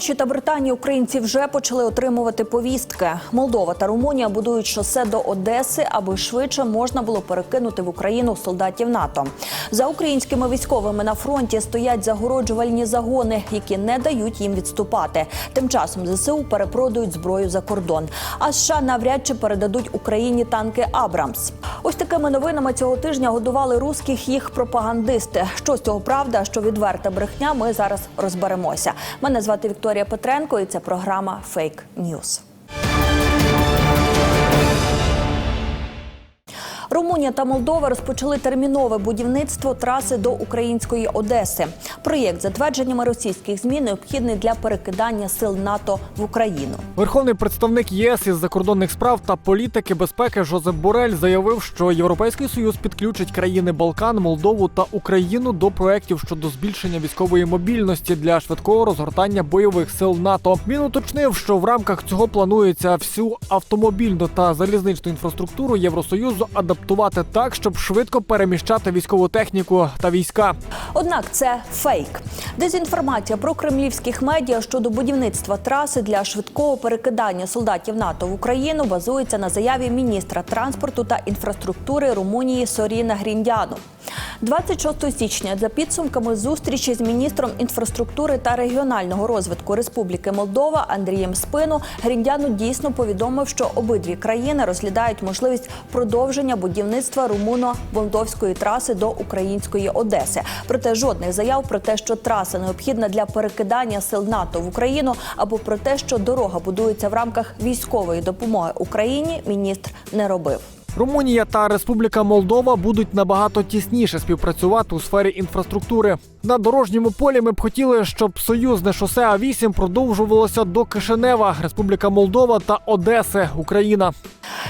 Польщі та Британії українці вже почали отримувати повістки. Молдова та Румунія будують шосе до Одеси, аби швидше можна було перекинути в Україну солдатів НАТО. За українськими військовими на фронті стоять загороджувальні загони, які не дають їм відступати. Тим часом ЗСУ перепродають зброю за кордон. А США навряд чи передадуть Україні танки Абрамс. Ось такими новинами цього тижня годували русських їх пропагандисти. Що з цього правда, що відверта брехня, ми зараз розберемося. Мене звати Вікторія Петренко, і це програма Фейк Ньюз. Румунія та Молдова розпочали термінове будівництво траси до української Одеси. Проєкт, за твердженнями російських змі, необхідний для перекидання сил НАТО в Україну. Верховний представник ЄС із закордонних справ та політики безпеки Жозеп Борель заявив, що Європейський союз підключить країни Балкан, Молдову та Україну до проєктів щодо збільшення військової мобільності для швидкого розгортання бойових сил НАТО. Він уточнив, що в рамках цього планується всю автомобільну та залізничну інфраструктуру Євросоюзу адаптувати так, щоб швидко переміщати військову техніку та війська. Однак це фейк. Дезінформація про кремлівських медіа щодо будівництва траси для швидкого перекидання солдатів НАТО в Україну базується на заяві міністра транспорту та інфраструктури Румунії Соріна Гріндяну. 26 січня за підсумками зустрічі з міністром інфраструктури та регіонального розвитку Республіки Молдова Андрієм Спину Гріндяну дійсно повідомив, що обидві країни розглядають можливість продовження будівництва румуно-молдовської траси до української Одеси. Проте жодних заяв про те, що траса необхідна для перекидання сил НАТО в Україну, або про те, що дорога будується в рамках військової допомоги Україні, міністр не робив. Румунія та Республіка Молдова будуть набагато тісніше співпрацювати у сфері інфраструктури. На дорожньому полі ми б хотіли, щоб союзне шосе А8 продовжувалося до Кишинева, Республіка Молдова та Одеси, Україна.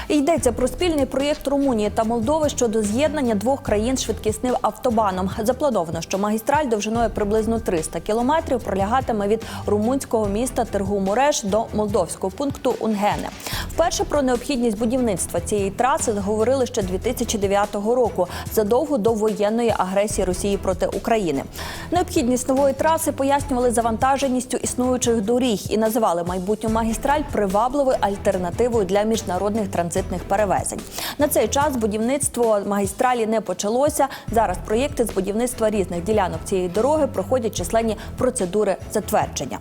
Йдеться про спільний проєкт Румунії та Молдови щодо з'єднання двох країн швидкісним автобаном. Заплановано, що магістраль довжиною приблизно 300 кілометрів пролягатиме від румунського міста Тергу-Муреш до молдовського пункту Унгене. Вперше про необхідність будівництва цієї траси заговорили ще 2009 року, задовго до воєнної агресії Росії проти України. Необхідність нової траси пояснювали завантаженістю існуючих доріг і називали майбутню магістраль привабливою альтернативою для міжнародних транзитних перевезень. На цей час будівництво магістралі не почалося. Зараз проєкти з будівництва різних ділянок цієї дороги проходять численні процедури затвердження.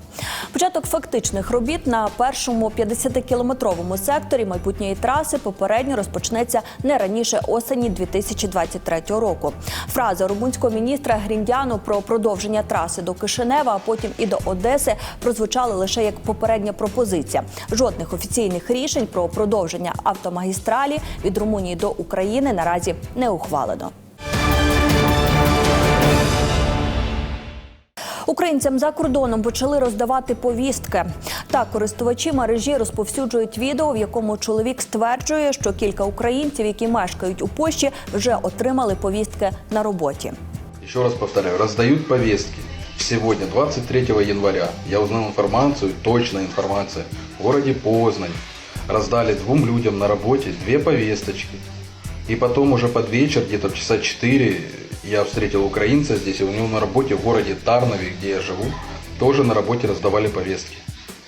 Початок фактичних робіт на першому 50-кілометровому секторі майбутньої траси попередньо розпочнеться не раніше осені 2023 року. Фраза румунського міністра Гріндяну про продовження траси до Кишинева, а потім і до Одеси прозвучали лише як попередня пропозиція. Жодних офіційних рішень про продовження автомагістралі від Румунії до України наразі не ухвалено. Українцям за кордоном почали роздавати повістки. Так, користувачі мережі розповсюджують відео, в якому чоловік стверджує, що кілька українців, які мешкають у Польщі, вже отримали повістки на роботі. Еще раз повторяю, раздают повестки. Сегодня, 23 января, я узнал информацию, точная информация. В городе Познань раздали двум людям на работе две повесточки. И потом уже под вечер, где-то в часа 4, я встретил украинца здесь, и у него на работе в городе Тарнове, где я живу, тоже на работе раздавали повестки.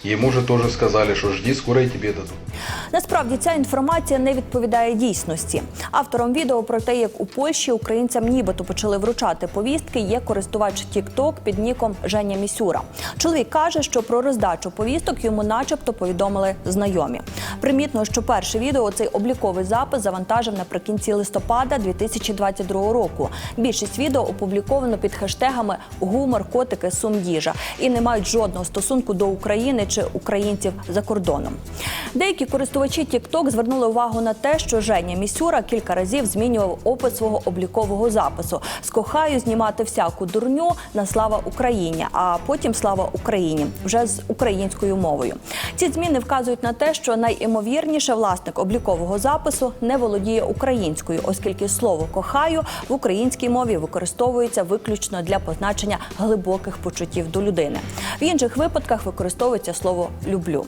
Ему же тоже сказали, что жди, скоро и тебе дадут. Насправді ця інформація не відповідає дійсності. Автором відео про те, як у Польщі українцям нібито почали вручати повістки, є користувач TikTok під ніком Женя Місюра. Чоловік каже, що про роздачу повісток йому, начебто, повідомили знайомі. Примітно, що перше відео цей обліковий запис завантажив наприкінці листопада 2022 року. Більшість відео опубліковано під хештегами гумор, котики, сум їжа і не мають жодного стосунку до України чи українців за кордоном. Деякі користувачі TikTok звернули увагу на те, що Женя Місюра кілька разів змінював опис свого облікового запису з кохаю знімати всяку дурню на слава Україні, а потім слава Україні вже з українською мовою. Ці зміни вказують на те, що найімовірніше власник облікового запису не володіє українською, оскільки слово кохаю в українській мові використовується виключно для позначення глибоких почуттів до людини. В інших випадках використовується слово люблю.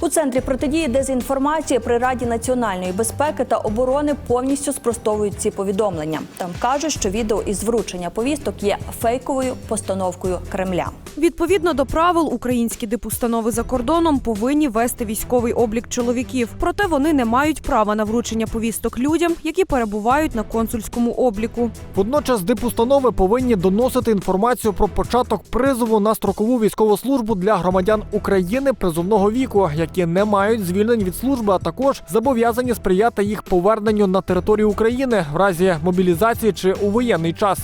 У центрі протидії дезінформації при Раді національної безпеки та оборони повністю спростовують ці повідомлення. Там кажуть, що відео із вручення повісток є фейковою постановкою Кремля. Відповідно до правил, українські дипустанови за кордоном повинні вести військовий облік чоловіків. Проте вони не мають права на вручення повісток людям, які перебувають на консульському обліку. Водночас дипустанови повинні доносити інформацію про початок призову на строкову військову службу для громадян України призовного віку, які не мають звільнень від служби, а також зобов'язані сприяти їх поверненню на територію України в разі мобілізації чи у воєнний час.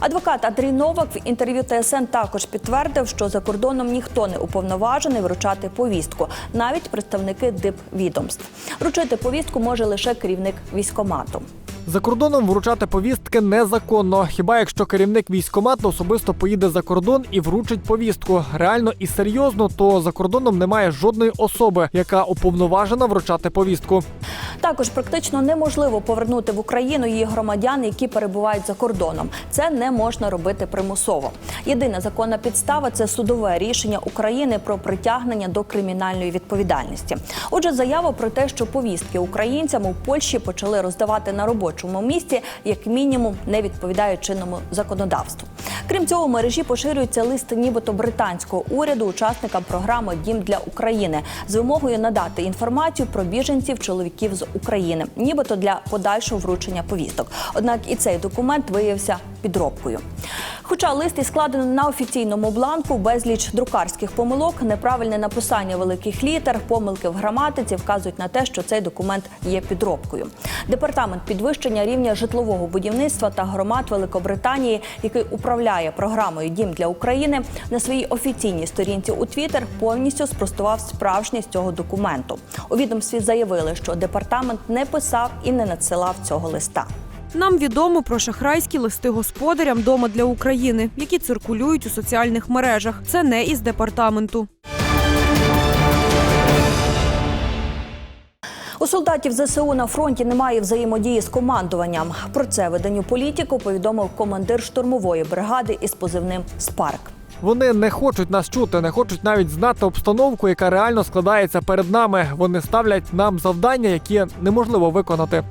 Адвокат Андрій Новак в інтерв'ю ТСН також підтвердив, що за кордоном ніхто не уповноважений вручати повістку, навіть представники дипвідомств. Вручити повістку може лише керівник військомату. За кордоном вручати повістки незаконно. Хіба якщо керівник військкомату особисто поїде за кордон і вручить повістку реально і серйозно, то за кордоном немає жодної особи, яка уповноважена вручати повістку. Також практично неможливо повернути в Україну її громадян, які перебувають за кордоном. Це не можна робити примусово. Єдина законна підстава це судове рішення України про притягнення до кримінальної відповідальності. Отже, заява про те, що повістки українцям у Польщі почали роздавати на робочому місці, як мінімум, не відповідає чинному законодавству. Крім цього, в мережі поширюється лист нібито британського уряду учасникам програми Дім для України з вимогою надати інформацію про біженців чоловіків з України, нібито для подальшого вручення повісток. Однак і цей документ виявився підробкою. Хоча лист і складено на офіційному бланку, безліч друкарських помилок, неправильне написання великих літер, помилки в граматиці вказують на те, що цей документ є підробкою. Департамент підвищення рівня житлового будівництва та громад Великобританії, який управляє програмою Дім для України, на своїй офіційній сторінці у Твіттер повністю спростував справжність цього документу. У відомстві заявили, що департамент не писав і не надсилав цього листа. Нам відомо про шахрайські листи господарям дома для України, які циркулюють у соціальних мережах. Це не із департаменту. У солдатів ЗСУ на фронті немає взаємодії з командуванням. Про це виданню політику повідомив командир штурмової бригади із позивним Спарк. Вони не хочуть нас чути, не хочуть навіть знати обстановку, яка реально складається перед нами. Вони ставлять нам завдання, які неможливо виконати.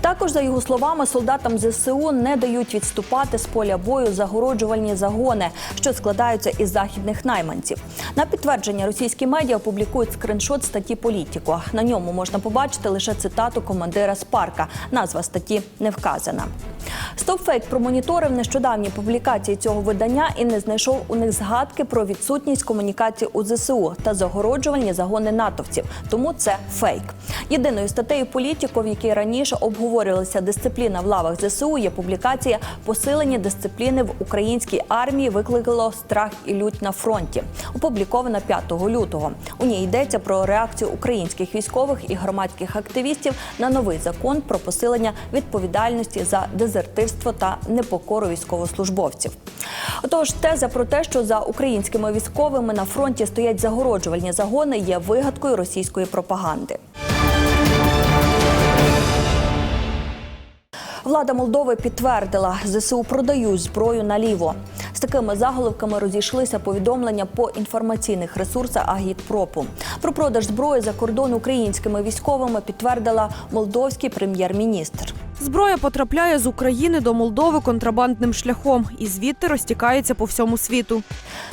Також, за його словами, солдатам ЗСУ не дають відступати з поля бою загороджувальні загони, що складаються із західних найманців. На підтвердження російські медіа публікують скриншот статті Політіко. На ньому можна побачити лише цитату командира Спарка. Назва статті не вказана. Стопфейк промоніторив нещодавні публікації цього видання і не знайшов у них згадки про відсутність комунікації у ЗСУ та загороджувальні загони натовців. Тому це фейк. Єдиною статтею політико, в якій раніше обговорювалася дисципліна в лавах ЗСУ, є публікація посилення дисципліни в українській армії викликало страх і лють на фронті. Опублікована 5 лютого. У ній йдеться про реакцію українських військових і громадських активістів на новий закон про посилення відповідальності за дезертирство та непокору військовослужбовців. Отож, теза про те, що за українськими військовими на фронті стоять загороджувальні загони, є вигадкою російської пропаганди. Влада Молдови підтвердила, ЗСУ продають зброю наліво. З такими заголовками розійшлися повідомлення по інформаційних ресурсах Агітпропу. Про продаж зброї за кордон українськими військовими підтвердила молдовський прем'єр-міністр. Зброя потрапляє з України до Молдови контрабандним шляхом і звідти розтікається по всьому світу.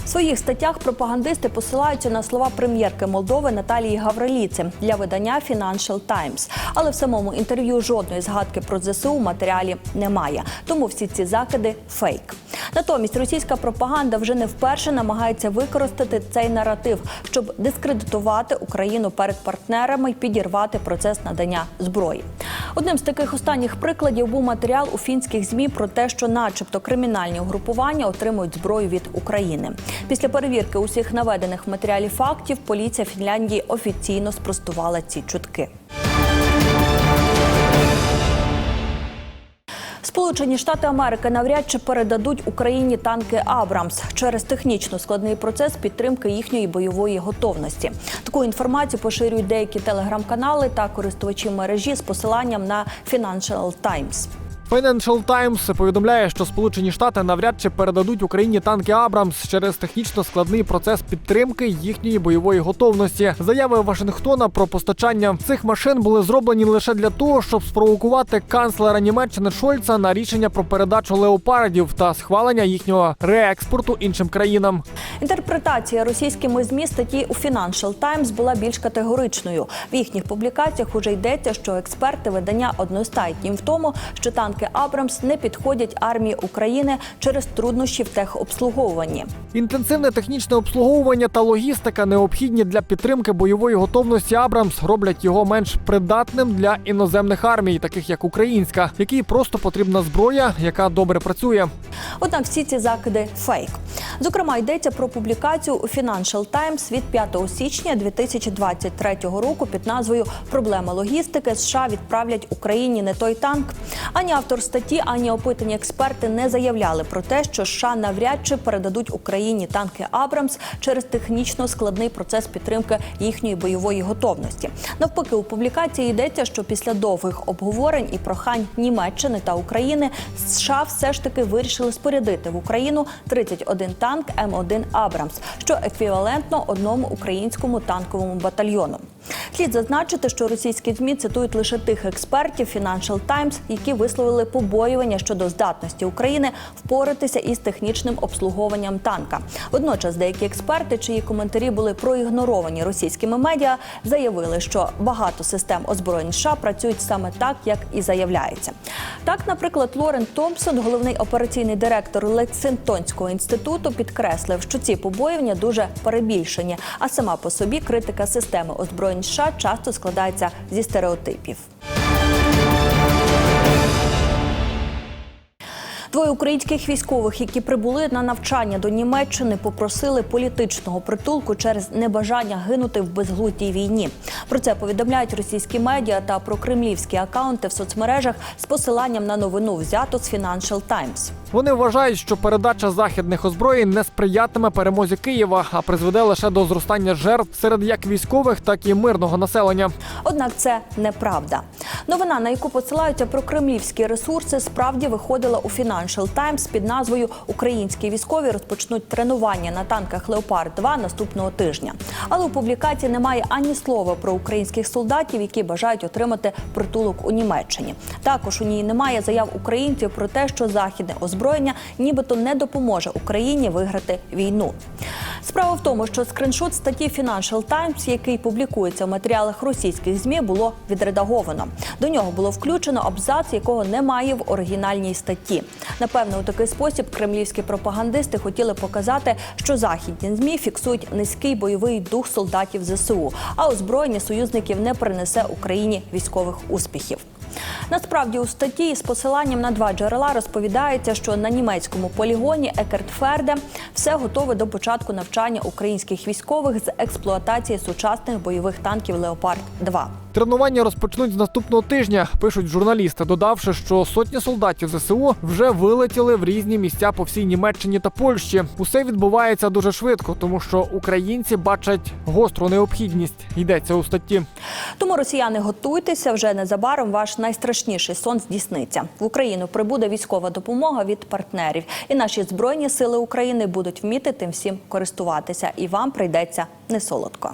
В своїх статтях пропагандисти посилаються на слова прем'єрки Молдови Наталії Гавриліці для видання Financial Times. Але в самому інтерв'ю жодної згадки про ЗСУ в матеріалі немає. Тому всі ці закиди фейк. Натомість російська пропаганда вже не вперше намагається використати цей наратив, щоб дискредитувати Україну перед партнерами і підірвати процес надання зброї. Одним з таких останніх прикладів був матеріал у фінських змі про те, що, начебто, кримінальні угрупування отримують зброю від України. Після перевірки усіх наведених в матеріалі фактів поліція Фінляндії офіційно спростувала ці чутки. Сполучені Штати Америки навряд чи передадуть Україні танки Абрамс через технічно складний процес підтримки їхньої бойової готовності. Таку інформацію поширюють деякі телеграм-канали та користувачі мережі з посиланням на Financial Times. Financial Times повідомляє, що Сполучені Штати навряд чи передадуть Україні танки Абрамс через технічно складний процес підтримки їхньої бойової готовності. Заяви Вашингтона про постачання цих машин були зроблені лише для того, щоб спровокувати канцлера Німеччини Шольца на рішення про передачу леопардів та схвалення їхнього реекспорту іншим країнам. Інтерпретація російськими змі статті у Financial Times була більш категоричною. В їхніх публікаціях уже йдеться, що експерти видання одностатні в тому, що танки Абрамс не підходять армії України через труднощі в техобслуговуванні. Інтенсивне технічне обслуговування та логістика, необхідні для підтримки бойової готовності Абрамс, роблять його менш придатним для іноземних армій, таких як українська, якій просто потрібна зброя, яка добре працює. Однак всі ці закиди фейк. Зокрема, йдеться про публікацію у Financial Times від 5 січня 2023 року під назвою Проблема логістики США відправлять Україні не той танк. Ані автор статті, ані опитані експерти не заявляли про те, що США навряд чи передадуть Україні танки Абрамс через технічно складний процес підтримки їхньої бойової готовності. Навпаки, у публікації йдеться, що після довгих обговорень і прохань Німеччини та України США все ж таки вирішили спорядити в Україну 31 танк М1 Абрамс, що еквівалентно одному українському танковому батальйону. Слід зазначити, що російські змі цитують лише тих експертів Financial Times, які висловили побоювання щодо здатності України впоратися із технічним обслуговуванням танка. Водночас деякі експерти, чиї коментарі були проігноровані російськими медіа, заявили, що багато систем озброєнь США працюють саме так, як і заявляється. Так, наприклад, Лорен Томпсон, головний операційний директор Лексингтонського інституту, підкреслив, що ці побоювання дуже перебільшені, а сама по собі критика системи озброєнь США часто складається зі стереотипів. Двоє українських військових, які прибули на навчання до Німеччини, попросили політичного притулку через небажання гинути в безглуздій війні. Про це повідомляють російські медіа та прокремлівські акаунти в соцмережах з посиланням на новину взято з Financial Times. Вони вважають, що передача західних озброєнь не сприятиме перемозі Києва, а призведе лише до зростання жертв серед як військових, так і мирного населення. Однак це неправда. Новина, на яку посилаються прокремлівські ресурси, справді виходила у Financial Times під назвою Українські військові розпочнуть тренування на танках Леопард 2 наступного тижня. Але у публікації немає ані слова про українських солдатів, які бажають отримати притулок у Німеччині. Також у ній немає заяв українців про те, що західне озброєння нібито не допоможе Україні виграти війну. Справа в тому, що скриншот статті Financial Times, який публікується в матеріалах російських змі, було відредаговано. До нього було включено абзац, якого немає в оригінальній статті. Напевно, у такий спосіб кремлівські пропагандисти хотіли показати, що західні змі фіксують низький бойовий дух солдатів ЗСУ, а озброєння союзників не принесе Україні військових успіхів. Насправді у статті з посиланням на два джерела розповідається, що на німецькому полігоні Екертферде все готове до початку навчання українських військових з експлуатації сучасних бойових танків Леопард 2 Тренування розпочнуть з наступного тижня, пишуть журналісти, додавши, що сотні солдатів ЗСУ вже вилетіли в різні місця по всій Німеччині та Польщі. Усе відбувається дуже швидко, тому що українці бачать гостру необхідність. Йдеться у статті. Тому росіяни готуйтеся вже незабаром. Ваш найстрашніший сон здійсниться. В Україну прибуде військова допомога від партнерів, і наші збройні сили України будуть вміти тим всім користуватися. І вам прийдеться не солодко.